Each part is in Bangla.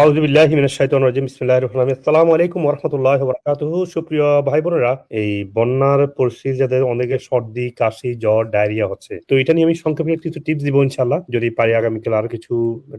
আউযু বিল্লাহি মিনাশ শাইতানির রাজিম, বিসমিল্লাহির রহমানির রহিম। আলাইকুম ওয়া রাহমাতুল্লাহি সুপ্রিয় ভাই বোনেরা এই বন্যার পরিস্থিতি যাদের অনেকের সর্দি, কাশি, জ্বর, ডায়রিয়া হচ্ছে, তো এটা নিয়ে আমি সংক্ষেপে কিছু টিপস দিব ইনশাআল্লাহ। যদি পারি আগামীকাল আরও কিছু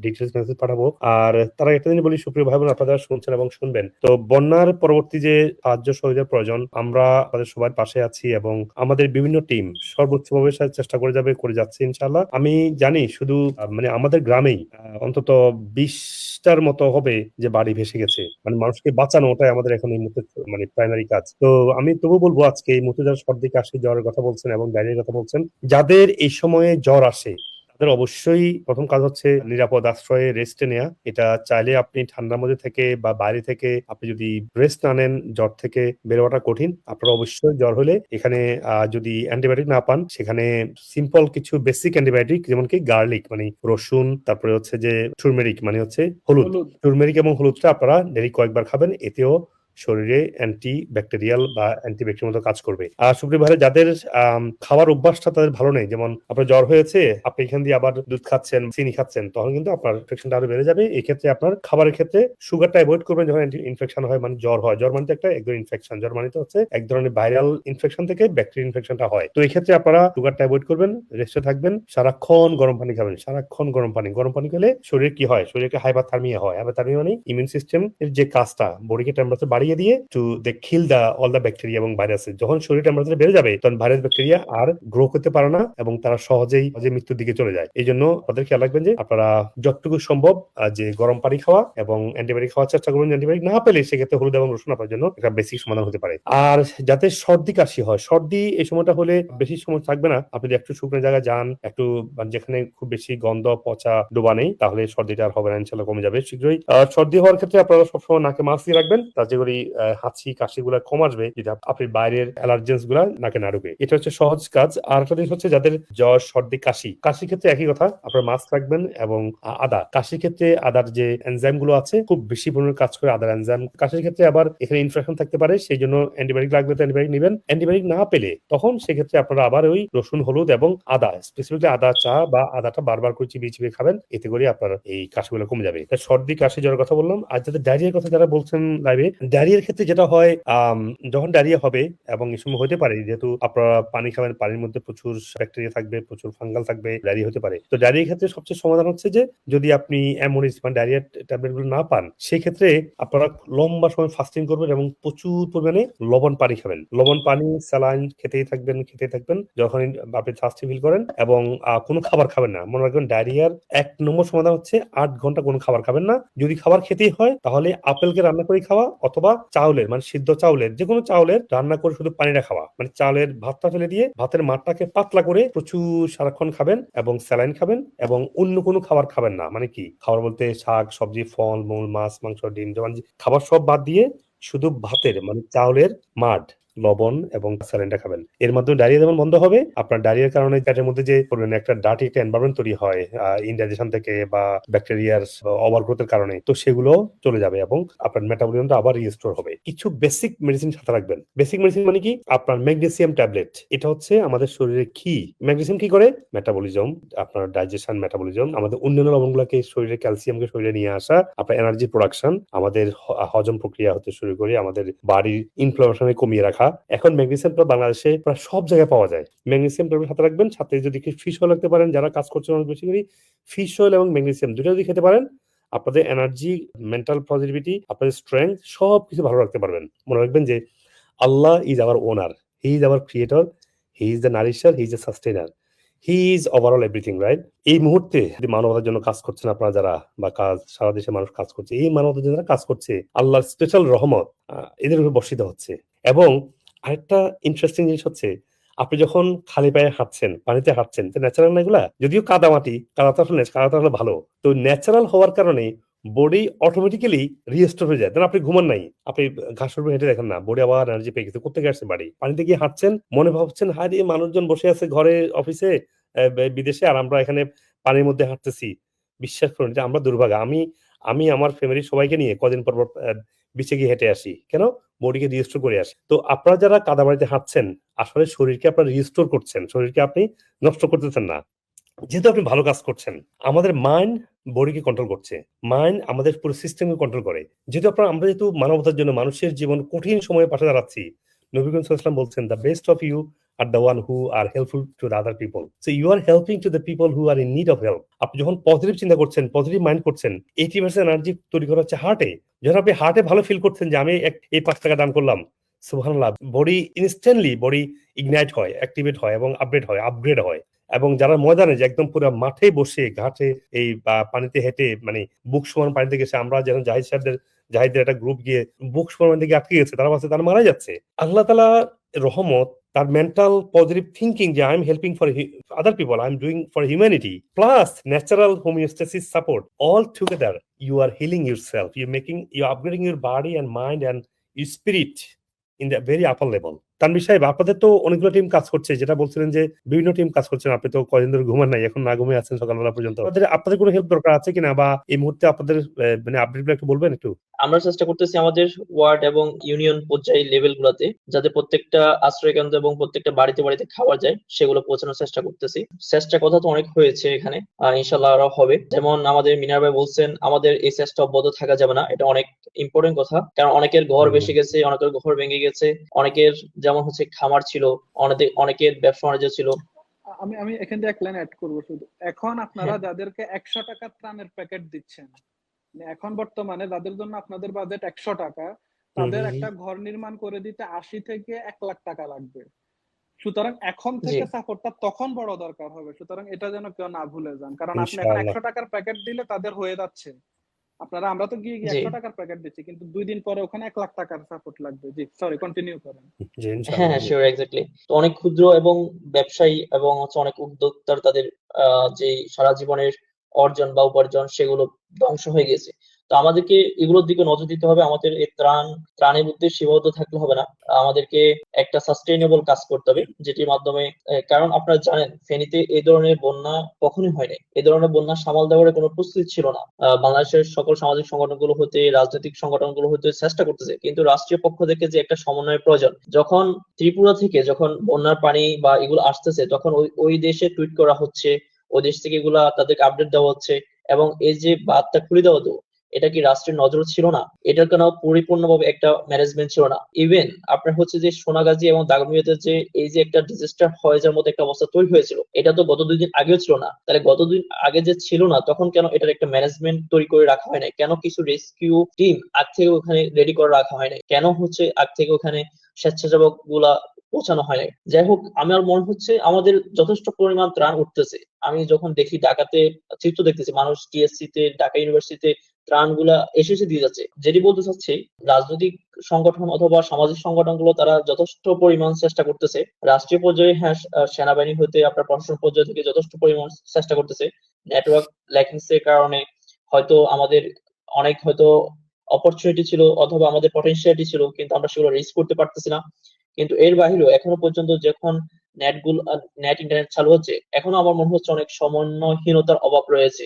ডিটেলস মেসেজ পাঠাবো। আর তারা একটা জিনিস বলি, সুপ্রিয় ভাই বোন আপনারা শুনছেন এবং শুনবেন, তো বন্যার পরবর্তী যে সাহায্য সহযোগিতার প্রয়োজন, আমরা আমাদের সবার পাশে আছি এবং আমাদের বিভিন্ন টিম সর্বোচ্চভাবে চেষ্টা করে যাবে, করে যাচ্ছে ইনশাআল্লাহ। আমি জানি শুধু মানে আমাদের গ্রামেই অন্তত বিশটার মতো হবে যে বাড়ি ভেসে গেছে। মানে মানুষকে বাঁচানো ওটাই আমাদের এখন এই মুহূর্তে মানে প্রাইমারি কাজ। তো আমি তবু বলব আজকে এই মুহূর্তে যারা সর্দি, কাশি, জ্বরের কথা বলছেন এবং ডায়রিয়ার কথা বলছেন, যাদের এই সময়ে জ্বর আসে তাদের অবশ্যই প্রথম কাজ হচ্ছে নিরাপদ আশ্রয়ে রেস্টে নেওয়া এটা চাইলে আপনি ঠান্ডার মধ্যে থেকে বা বাইরে থেকে আপনি যদি রেস্ট না নেন জ্বর থেকে বেরোয়াটা কঠিন। আপনার অবশ্যই জ্বর হলে এখানে আহ, যদি অ্যান্টিবায়োটিক না পান সেখানে সিম্পল কিছু বেসিক অ্যান্টিবায়োটিক যেমন কি গার্লিক মানে রসুন তারপরে হচ্ছে যে টুরমেরিক মানে হচ্ছে হলুদ। হলুদ। টুরমেরিক এবং হলুদটা আপনারা ডেলি কয়েকবার খাবেন এতেও শরীরে অ্যান্টি ব্যাকটেরিয়াল বা অ্যান্টিব্যাকটেরিয়াল মতো কাজ করবে। আর সুপ্রিয় ভাই যাদের খাওয়ার অভ্যাসটা তাদের ভালো নেই, যেমন আপনার জ্বর হয়েছে, আপনি এখান দিয়ে আবার দুধ খাচ্ছেন, চিনি খাচ্ছেন, তখন কিন্তু আপনার ইনফেকশনটা আরও বেড়ে যাবে। এই ক্ষেত্রে আপনার খাবারের ক্ষেত্রে সুগারটা অ্যাভয়েড করবেন যখন ইনফেকশন হয় মানে জ্বর হয়। জ্বর মানে একটা এক ধরনের ইনফেকশন জ্বর মানে হচ্ছে এক ধরনের ভাইরাল ইনফেকশন থেকে ব্যাকটেরিয়া ইনফেকশনটা হয়। তো এই ক্ষেত্রে আপনারা সুগারটা অ্যাভয়েড করবেন রেস্টে থাকবেন, সারাক্ষণ গরম পানি খাবেন। সারাক্ষণ গরম পানি গরম পানি খেলে শরীর কি হয়? শরীরে হাইপাথার্মিয়া হয়। হাইপাথার্মিয়া মানে ইমিউন সিস্টেম এর যে কাজটা বডিকে টেম্পারেচার বাড়িয়ে দিয়ে to they kill the all the bacteria এবং ভাইরাস যখন শরীর টেম্পারেচার বেড়ে যাবে, তখন ভাইরাস ব্যাকটেরিয়া আর গ্রো করতে পারে না এবং তারা সহজেই সহজে মৃত্যুর দিকে চলে যায়। এই জন্য তাদের খেয়াল রাখবেন যে, আপনারা যতটুকু সম্ভব যে গরম পানি খাওয়া এবং অ্যান্টিবায়োটিক খাওয়ার চেষ্টা করুন অ্যান্টিবায়োটিক না পেলে সেক্ষেত্রে হলুদ এবং রসুন আপনার জন্য একটা বেসিক সমাধান হতে পারে। আর যাতে সর্দি কাশি হয়, সর্দি এই সময়টা হলে বেশি সময় থাকবে না। আপনি যদি একটু শুকনো জায়গায় যান, একটু যেখানে খুব বেশি গন্ধ, পচা ডোবা নেই, তাহলে সর্দিটা আর হবে না ইনশাল্লাহ কমে যাবে শীঘ্রই। সর্দি হওয়ার ক্ষেত্রে আপনারা সবসময় নাকে মাস্ক দিয়ে রাখবেন। তাতে করে আহ, হাঁচি কাশি গুলা কম আসবে যদি আপনি বাইরের অ্যালার্জেন্সগুলা নাকে না ঢুকে। এটা হচ্ছে সহজ কাজ। আর একটা জিনিস হচ্ছে যাদের জ্বর সর্দি কাশি কাশির ক্ষেত্রে একই কথা। আপনারা মাস্ক রাখবেন এবং আদা। কাশির ক্ষেত্রে আদার যে এনজাইমগুলো আছে খুব বেশি পরিমাণে কাজ করে আদার এনজাইম কাশির ক্ষেত্রে আবার এখানে ইনফেকশন থাকতে পারে সেই জন্য অ্যান্টিবায়োটিক লাগবে তো অ্যান্টিবায়োটিক নেবেন। অ্যান্টিবায়োটিক না পেলে তখন সেক্ষেত্রে আপনারা আবার ওই রসুন হলুদ এবং আদা স্পেসিফিকলি আদা চা বা আদাটা বারবার করে চিবিয়ে চিবিয়ে খাবেন। এতে করে আপনার এই কাশিগুলো কমে যাবে। সর্দি কাশি জ্বরের কথা বললাম। আর যাদের ডায়রিয়ার কথা যারা বলছেন লাইভে ডায়রিয়ার ক্ষেত্রে যেটা হয় যখন ডায়রিয়া হবে, এবং এই সময় হতে পারে, যেহেতু আপনারা পানি খাবেন, পানির মধ্যে প্রচুর ব্যাকটেরিয়া থাকবে, প্রচুর ফাঙ্গাল থাকবে, ডায়রিয়া হতে পারে। তো ডায়রিয়ার ক্ষেত্রে সবচেয়ে সমাধান হচ্ছে যে, যদি আপনি অ্যামোনিস মানে ট্যাবলেটগুলো না পান সেই ক্ষেত্রে আপনারা লম্বা সময় ফাস্টিং করবেন এবং প্রচুর পরিমাণে লবণ পানি খাবেন। লবণ পানি, স্যালাইন খেতেই থাকবেন খেতেই থাকবেন, যখন আপনি থার্স্টি ফিল করেন, এবং কোনো খাবার খাবেন না। মনে রাখবেন ডায়রিয়ার এক নম্বর সমাধান হচ্ছে, আট ঘণ্টা কোনো খাবার খাবেন না। যদি খাবার খেতেই হয়, তাহলে আপেলকে রান্না করে খাওয়া, অথবা চাউলের মানে সিদ্ধ চাউলের যে কোনো চাউলের রান্না করে শুধু পানিটা খাওয়া। মানে চাউলের ভাতটা ফেলে দিয়ে ভাতের মাঠটাকে পাতলা করে প্রচুর সারাক্ষণ খাবেন এবং স্যালাইন খাবেন এবং অন্য কোনো খাবার খাবেন না। মানে কি? খাবার বলতে শাক, সবজি, ফল, মূল, মাছ, মাংস, ডিম যেমন খাবার সব বাদ দিয়ে শুধু ভাতের মানে চাউলের মাড লবণ এবং স্যালাইনটা খাবেন। এর মাধ্যমে ডায়রিয়া যেমন বন্ধ হবে, আপনার ডায়রিয়ার কারণে পেটের মধ্যে যে পরিমাণ একটা ডার্টি একটা এনভায়রনমেন্ট তৈরি হয় ইনডাইজেশন থেকে বা ব্যাকটেরিয়ার ওভারগ্রোথের কারণে, তো সেগুলো চলে যাবে এবং আপনার মেটাবলিজমটা আবার রিস্টোর হবে। কিছু বেসিক মেডিসিন সাথে রাখবেন। বেসিক মেডিসিন মানে কি? আপনার ম্যাগনেসিয়াম ট্যাবলেট এটা হচ্ছে আমাদের শরীরে কি ম্যাগনেসিয়াম কি করে? মেটাবলিজম আপনার ডাইজেশন মেটাবলিজম আমাদের অন্যান্য লবণগুলোকে শরীরে ক্যালসিয়ামকে শরীরে নিয়ে আসা, আপনার এনার্জি প্রোডাকশন আমাদের হজম প্রক্রিয়া হতে শুরু করে আমাদের বাড়ির ইনফ্লামেশনে কমিয়ে রাখা এখন ম্যাগনেসিয়ামটা বাংলাদেশে প্রায় সব জায়গায় পাওয়া যায়। ম্যাগনেসিয়াম ট্যাবলেট হাতে রাখবেন, সাথে যদি ফিশ অয়েল রাখতে পারেন, যারা কাজ করছেন অনেক বেশি করে ফিশ অয়েল এবং ম্যাগনেসিয়াম দুটো যদি খেতে পারেন, আপনাদের এনার্জি মেন্টাল পজিটিভিটি আপনাদের স্ট্রেংথ সব কিছু ভালো রাখতে পারবেন। মনে রাখবেন যে Allah is our owner he is our creator he is the nourisher he is the sustainer he is overall everything right এই মুহূর্তে যদি মানবতার জন্য কাজ করছেন আপনারা যারা, বা কাজ, সারা দেশে মানুষ কাজ করছে, এই মানবতার জন্য কাজ করছে, আল্লাহর স্পেশাল রহমত এদের উপর বর্ষিত হচ্ছে। এবং আরেকটা ইন্টারেস্টিং জিনিস হচ্ছে, আপনি যখন খালি পায়ে হাঁটছেন, পানিতে হাঁটছেন তো ন্যাচারাল না এগুলা? যদিও কাদা মাটি, কাদা তো আসলে, কাদা তো আসলে ভালো। তো ন্যাচারাল হওয়ার কারণে বডি অটোমেটিক্যালি রিস্টোর হয়ে যায়। আপনি ঘুমান নাই, আপনি উপর হেঁটে দেখেন না বডি আবার এনার্জি পেয়ে গেছে কোথেকে আসছে বাড়ি? পানিতে গিয়ে হাঁটছেন, মনে ভাবছেন হায় মানুষজন বসে আছে ঘরে অফিসে বিদেশে, আর আমরা এখানে পানির মধ্যে হাঁটতেছি। বিশ্বাস করুন যে আমরা দুর্ভাগা। আমি আমি, আমার ফ্যামিলির সবাইকে নিয়ে কদিন পর বিচে গিয়ে হেঁটে আসি। কেন? বডিকে রিস্টোর করে আসি। তো আপনারা যারা কাদাবাড়িতে হাঁটছেন, আসলে শরীরকে আপনারা রিস্টোর করছেন। শরীরকে আপনি নষ্ট করতেছেন না। যেহেতু আপনি ভালো কাজ করছেন, আমাদের মাইন্ড বডিকে কন্ট্রোল করছে। মাইন্ড আমাদের পুরো সিস্টেমকে কন্ট্রোল করে। যেহেতু আপনার, আমরা যেহেতু মানবতার জন্য মানুষের জীবন কঠিন সময়ে পাশে দাঁড়াচ্ছি নবীগঞ্জ ইসলাম বলছেন the best of you are the one who are helpful to the other people so you are helping to the people who are in need of help আপনি যখন পজিটিভ চিন্তা করছেন পজিটিভ মাইন্ড করছেন এইটি পার্সেন্ট এনার্জি তৈরি করা হচ্ছে হার্টে যখন আপনি হার্টে ভালো ফিল করছেন যে আমি এক- এই পাঁচ টাকা দান করলাম, সুবহানাল্লাহ বডি ইনস্ট্যান্টলি বডি ইগনাইট হয় অ্যাক্টিভেট হয় এবং আপডেট হয় আপগ্রেড হয়। এবং যারা ময়দানে যে একদম পুরো মাঠে বসে, ঘাটে, এই পানিতে হেঁটে মানে বুক সমান পানিতে গেছে, আমরা যেন জাহিদ সাহেবদের জাহিদের একটা গ্রুপ গিয়ে বুক সমান দিকে আটকে গেছে, তারা বাসে তারা মারা যাচ্ছে। আল্লাহ তালা রহমত তার মেন্টাল পজিটিভ থিঙ্কিং যে I am helping for other people I am doing for humanity plus natural homeostasis support all together you are healing yourself you making you upgrading your body and mind and spirit in the very upper level Tanvir Saheb আপনাদের তো অনেকগুলো টিম কাজ করছে যেটা বলছিলেন যে বিভিন্ন টিম কাজ করছেন আপনি তো ধরে ঘুমান নাই এখন না ঘুমিয়ে আছেন সকালবেলা পর্যন্ত। আপনাদের আপনাদের কোনো হেল্প দরকার আছে কিনা? বা এই মুহূর্তে আপনাদের মানে একটু বলবেন একটু? আমরা চেষ্টা করতেছি আমাদের ওয়ার্ড এবং ইউনিয়ন পর্যায়ে যাতে প্রত্যেকটা আশ্রয় কেন্দ্র এবং প্রত্যেকটা বাড়িতে বাড়িতে খাওয়া যায় সেগুলো পৌঁছানোর চেষ্টা করতেছি। চেষ্টা কথা তো অনেক হয়েছে এখানে ইনশাল্লাহ আরও হবে। যেমন আমাদের মিনার ভাই বলছেন আমাদের এই চেষ্টা অব্যাহত থাকা যাবে না এটা অনেক ইম্পর্টেন্ট কথা। কারণ অনেকের ঘর। বেসে গেছে অনেকের ঘর ভেঙে গেছে অনেকের যেমন হচ্ছে খামার ছিল অনেকে অনেকের ব্যবসা বাণিজ্য ছিল। আমি আমি এখান থেকে এক লাইন অ্যাড করব শুধু। এখন আপনারা হ্যাঁ। যাদেরকে একশো টাকার ত্রাণের প্যাকেট দিচ্ছেন মানে এখন বর্তমানে যাদের জন্য আপনাদের বাজেট একশো টাকা তাদের একটা ঘর নির্মাণ করে দিতে আশি থেকে এক লাখ টাকা লাগবে। সুতরাং এখন থেকে। সাপোর্টটা তখন বড় দরকার হবে। সুতরাং এটা যেন কেউ না ভুলে যান। কারণ আপনি এখন। একশো টাকার প্যাকেট দিলে তাদের হয়ে যাচ্ছে। আপনারা আমরা তো গিয়ে। একশো টাকার প্যাকেট দিচ্ছি কিন্তু দুই দিন পরে ওখানে এক লাখ টাকার সাপোর্ট লাগবে। জি সরি কন্টিনিউ করেন। জি হ্যাঁ শিওর এক্স্যাক্টলি তো অনেক ক্ষুদ্র এবং ব্যবসায়ী এবং হচ্ছে অনেক উদ্যোক্তার তাদের আহ, যে সারা জীবনের অর্জন বা উপার্জন সেগুলো ধ্বংস হয়ে গেছে। তো আমাদেরকে এগুলোর দিকে নজর দিতে হবে। আমাদের এই ত্রাণ, ত্রাণের মধ্যে সীমাবদ্ধ থাকলে হবে না। আমাদেরকে একটা সাস্টেইনেবল কাজ করতে হবে, যেটির মাধ্যমে কারণ আপনারা জানেন, ফেনীতে এই ধরনের বন্যা কখনোই হয়নি এই ধরনের বন্যা সামাল দেওয়ার কোনো প্রস্তুতি ছিল না। বাংলাদেশের সকল সামাজিক সংগঠনগুলো হতে, রাজনৈতিক সংগঠনগুলো হতে চেষ্টা করতেছে। কিন্তু রাষ্ট্রীয় পক্ষ থেকে যে একটা সমন্বয়ের প্রয়োজন, যখন ত্রিপুরা থেকে যখন বন্যার পানি বা এগুলো আসতেছে, তখন ওই ওই দেশে টুইট করা হচ্ছে দেশ থেকে এগুলা তাদেরকে আপডেট দেওয়া হচ্ছে এবং এই যে বাঁধটা খুলে দেওয়া তো এটা কি রাষ্ট্রের নজর ছিল না? এটার কোনো পরিপূর্ণভাবে একটা ম্যানেজমেন্ট ছিল না? ইভেন আপনার হচ্ছে যে সোনাগাজী এবং দাগনভূঞাতে যে এই যে একটা ডিজাস্টার হয়ে যাওয়ার মতো একটা অবস্থা তৈরি হয়েছিল, এটা তো গত দুই দিন আগেও ছিল না। তাহলে গত দুই আগে যে ছিল না, তখন কেন এটার একটা ম্যানেজমেন্ট তৈরি করে রাখা হয় নাই? কেন কিছু রেস্কিউ টিম আগ থেকে ওখানে রেডি করে রাখা হয় নাই? কেন হচ্ছে আগ থেকে ওখানে স্বেচ্ছাসেবকগুলা পৌঁছানো হয় যাই হোক আমার মনে হচ্ছে আমাদের যথেষ্ট পরিমাণ ত্রাণ উঠতেছে। আমি যখন দেখি ঢাকাতে চিত্র দেখতেছি, মানুষ টিএসসি তে ঢাকা ইউনিভার্সিটিতে ত্রাণগুলা এসে এসে দিয়ে যাচ্ছে। যেটি বলতে চাচ্ছি, রাজনৈতিক সংগঠন অথবা সামাজিক সংগঠনগুলো তারা যথেষ্ট পরিমাণ চেষ্টা করতেছে। রাষ্ট্রীয় পর্যায়ে হ্যাঁ সেনাবাহিনী হতে আপনার প্রশাসন পর্যায় থেকে যথেষ্ট পরিমাণ চেষ্টা করতেছে। নেটওয়ার্ক ল্যাকিংস এর কারণে হয়তো আমাদের অনেক হয়তো অপরচুনিটি ছিল অথবা আমাদের পটেনশিয়ালিটি ছিল, কিন্তু আমরা সেগুলো রিচ করতে পারতেছি না। কিন্তু এর বাহিরেও এখনও পর্যন্ত যখন নেটগুলো নেট ইন্টারনেট চালু হচ্ছে, এখনও আমার মনে হচ্ছে অনেক সমন্বয়হীনতার অভাব রয়েছে।